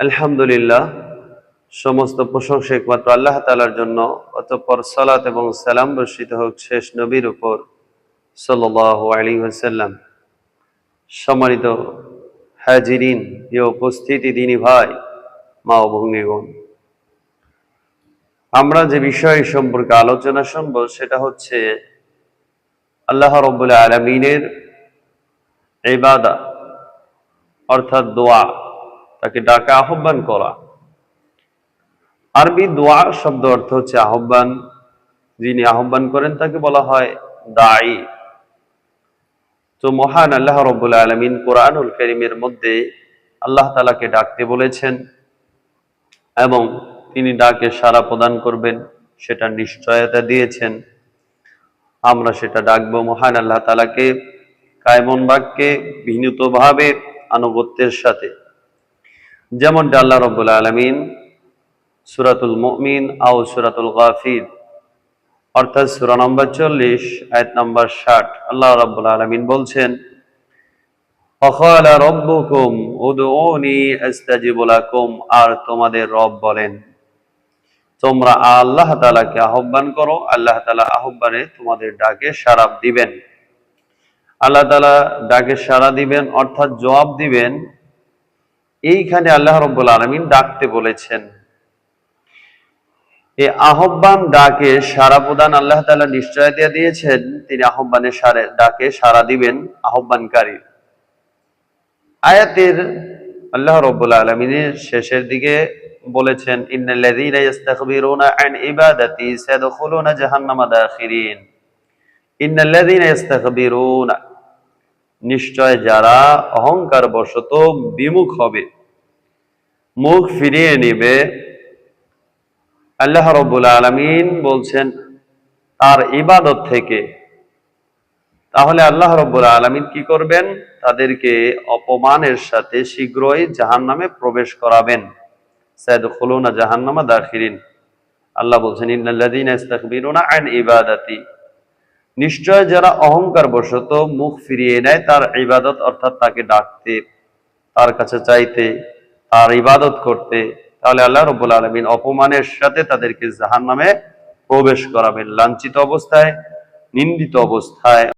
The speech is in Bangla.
আলহামদুলিল্লাহ, সমস্ত প্রশংসা একমাত্র আল্লাহ তালার জন্য, অতঃপর সালাত এবং সালাম বর্ষিত হোক শেষ নবীর উপর সাল্লাহ আলী সম্মানিত হাজিরিন এ উপস্থিতি দিনী ভাই, মা ও ভঙ্গিগণ আমরা যে বিষয় সম্পর্কে আলোচনা শুনব সেটা হচ্ছে আল্লাহ রব্বুল আলমিনের এবাদা অর্থাৎ দোয়া। তাকে ডাকা আহ্বান করা। আরবি দোয়া শব্দ অর্থ হচ্ছে আহ্বান। যিনি আহ্বান করেন তাকে বলা হয় দায়ী তো মহান আল্লাহ রব্বুল আলমিন কোরআনুল করিমের মধ্যে আল্লাহ তালাকে ডাকতে বলেছেন এবং তিনি ডাকে সারা প্রদান করবেন, সেটা নিশ্চয়তা দিয়েছেন। আমরা সেটা ডাকবো মহান আল্লাহ তালাকে কায়মন বাক্যে বিনীতভাবে আনুগত্যের সাথে। যেমনটা আল্লাহ রব্বুল আলমিন সুরাতুল মমিন আও সুরাতুল গাফির, অর্থাৎ সুরা নম্বর চল্লিশ, আয়াত নম্বর ষাট, আল্লাহ রব্বুল আলমিন বলছেন আর তোমাদের রব বলেন, তোমরা আল্লাহ তাআলাকে আহ্বান করো, আল্লাহ তালা আহ্বানে তোমাদের ডাকে সাড়া দিবেন। আল্লাহ তালা ডাকে সাড়া দিবেন, অর্থাৎ জবাব দিবেন এইখানে আল্লাহ রব্বুল আলমিন ডাকতে বলেছেন। এই আহ্বান ডাকে সারা প্রদান আল্লাহ তালা নিশ্চয়তা দিয়েছেন। তিনি আহ্বানে সারে ডাকে সারা দিবেন আহ্বানকারী। আয়াতের আল্লাহ রব্বুল আলমিনের শেষের দিকে বলেছেন নিশ্চয় যারা অহংকার বশত বিমুখ হবে। মুখ ফিরিয়ে নেবে। আল্লাহ রব্বুল আলমিন বলছেন, তার ইবাদত থেকে। তাহলে আল্লাহ রব্বুল আলমিন কি করবেন? তাদেরকে অপমানের সাথে শীঘ্রই জাহান নামে প্রবেশ করাবেন। সাইদ খুলুনা জাহান্নামা দাখিরিন। আল্লাহ বলছেন, ইন্নাল্লাযীনা ইবাদাতি। নিশ্চয় যারা অহংকার বশত মুখ ফিরিয়ে নেয়, তার ইবাদত অর্থাৎ তাকে ডাকতে, তার কাছে চাইতে তার ইবাদত করতে, তাহলে আল্লাহ রব্বুল আলমিন অপমানের সাথে তাদেরকে জাহান নামে প্রবেশ করাবেন। লাঞ্ছিত অবস্থায়, নিন্দিত অবস্থায়।